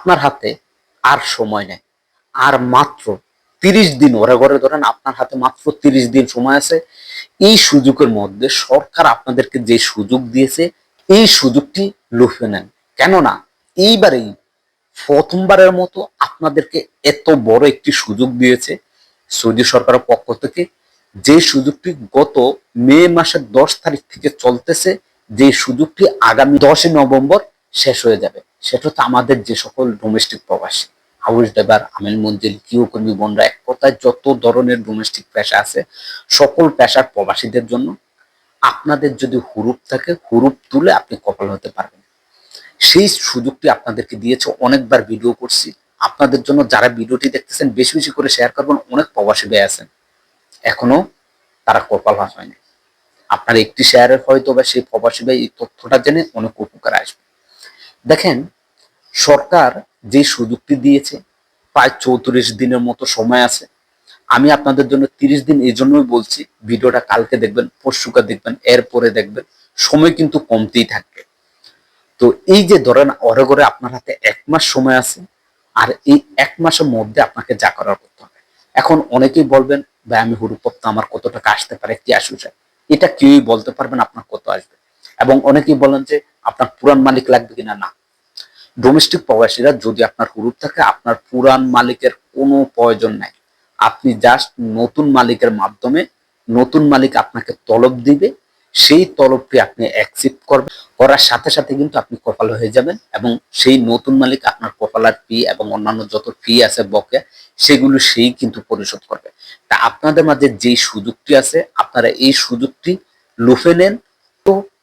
আপনার হাতে আর সময় নেই। আর মাত্র তিরিশ দিন, ওরা ঘরে ধরেন আপনার হাতে মাত্র তিরিশ দিন সময় আছে, এই সুযোগের মধ্যে সরকার আপনাদেরকে যে সুযোগ দিয়েছে, এই সুযোগটি লুফে নেন। কেননা, এইবারেই প্রথমবারের মতো আপনাদেরকে এত বড় একটি সুযোগ দিয়েছে সৌদি সরকারের পক্ষ থেকে, যে সুযোগটি গত মে মাসের দশ তারিখ থেকে চলতেছে, যে সুযোগটি আগামী দশই নভেম্বর শেষ হয়ে যাবে। সেটা হচ্ছে আমাদের যে সকল ডোমেস্টিক প্রবাসী, হাউস ড্রাইভার আমিল মঞ্জিল, কিউ কর্মী বোনরা, এক কথায় যত ধরনের ডোমেস্টিক পেশা আছে, সকল পেশার প্রবাসীদের জন্য আপনাদের যদি হুরুপ থাকে, হুরুপ তুলে আপনি কপাল হতে পারবেন। সেই সুযোগটি আপনাদেরকে দিয়েছে, অনেকবার ভিডিও করছি। আপনাদের জন্য যারা ভিডিওটি দেখতেছেন, বেশি বেশি করে শেয়ার করবেন, অনেক প্রবাসী ব্যয় আছেন। এখনও তারা কপাল হয়নি। আপনার একটি শেয়ারের হয়তো বা সেই প্রবাসী ভাই এই তথ্যটা জেনে অনেক উপকার আসবে। দেখেন, সরকার যে সুযোগটি দিয়েছে, প্রায় চৌত্রিশ দিনের মতো সময় আছে। আমি আপনাদের জন্য তিরিশ দিন এই জন্যই বলছি, ভিডিওটা কালকে দেখবেন, পরশুকা দেখবেন, এরপরে দেখবেন, সময় কিন্তু কমতেই থাকবে। তো এই যে ধরেন অরে ঘরে আপনার হাতে এক মাস সময় আছে, আর এই এক মাসের মধ্যে আপনাকে যা করার করতে হবে। এখন অনেকেই বলবেন, ভাই, আমি হুরুপত্তা আমার কত টাকা আসতে পারে, কি আসু যায় এটা কেউই বলতে পারবেন আপনার কত আসবে। এবং অনেকেই বলেন যে, আপনার পুরান মালিক লাগবে কিনা? না। ডোমেস্টিক প্রবাসীরা যদি আপনার হুরুপ থাকে, আপনার পুরান মালিকের কোনো প্রয়োজন নাই। আপনি জাস্ট নতুন মালিকের মাধ্যমে নতুন মালিক আপনাকে তলব দিবে, সেই তলবটি আপনি অ্যাকসেপ্ট করবেন। করার সাথে সাথে কিন্তু আপনি কপাল হয়ে যাবেন এবং সেই নতুন মালিক আপনার কপালার ফি এবং অন্যান্য যত ফি আছে, বকে, সেগুলো সেই কিন্তু পরিশোধ করবে। তা আপনাদের মাঝে যেই সুযোগটি আছে, আপনারা এই সুযোগটি লুফে নেন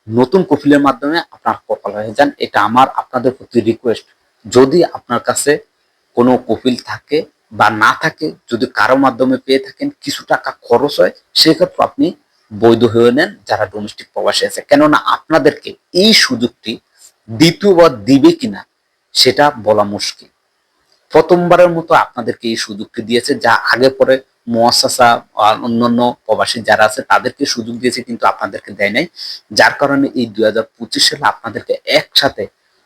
নতুন কফিলের মাধ্যমে আপনার কপাল হয়ে যান। এটা আমার, আপনাদের প্রতি রিকোয়েস্ট যদি আপনার কাছে কোনো কপিল থাকে বা না থাকে, যদি কারও মাধ্যমে পেয়ে থাকেন, কিছু টাকা খরচ হয়, সেক্ষেত্রে আপনি বৈধ হয়ে নেন যারা ডোমেস্টিক প্রবাসী আছে। কেননা আপনাদেরকে এই সুযোগটি দ্বিতীয়বার দিবে কিনা, সেটা বলা মুশকিল। প্রথমবারের মতো আপনাদেরকে এই সুযোগটি দিয়েছে, যা আগে পরে মহাসাসা আর অন্যান্য প্রবাসী যারা আছে, তাদেরকে সুযোগ দিয়েছে কিন্তু আপনাদেরকে দেয় নাই। যার কারণে এই দুই হাজার পঁচিশ সালে আপনাদেরকে একসাথে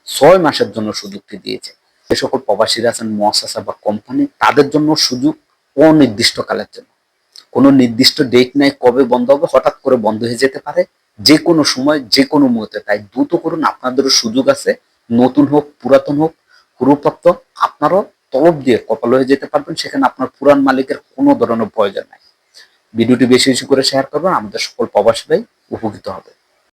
ছয় মাসের জন্য সুযোগটি দিয়েছে। যে সকল প্রবাসীরা আছেন মহাসাসা বা কোম্পানি, তাদের জন্য সুযোগ অনির্দিষ্টকালের জন্য। কোনো নির্দিষ্ট ডেট নাই, কবে বন্ধ হবে, হঠাৎ করে বন্ধ হয়ে যেতে পারে। যে কোনো সময়, যে কোনো মুহূর্তে। তাই দ্রুত করুন, আপনাদেরও সুযোগ আছে। নতুন হোক, পুরাতন হোক পুরোপ্রাপ্ত আপনারও তলব দিয়ে কপাল হয়ে যেতে পারবেন, সেখানে আপনার পুরান মালিকের কোনো ধরনের প্রয়োজন নাই। ভিডিওটি বেশি বেশি করে শেয়ার করবেন, আমাদের সকল প্রবাসী ভাই উপকৃত হবে।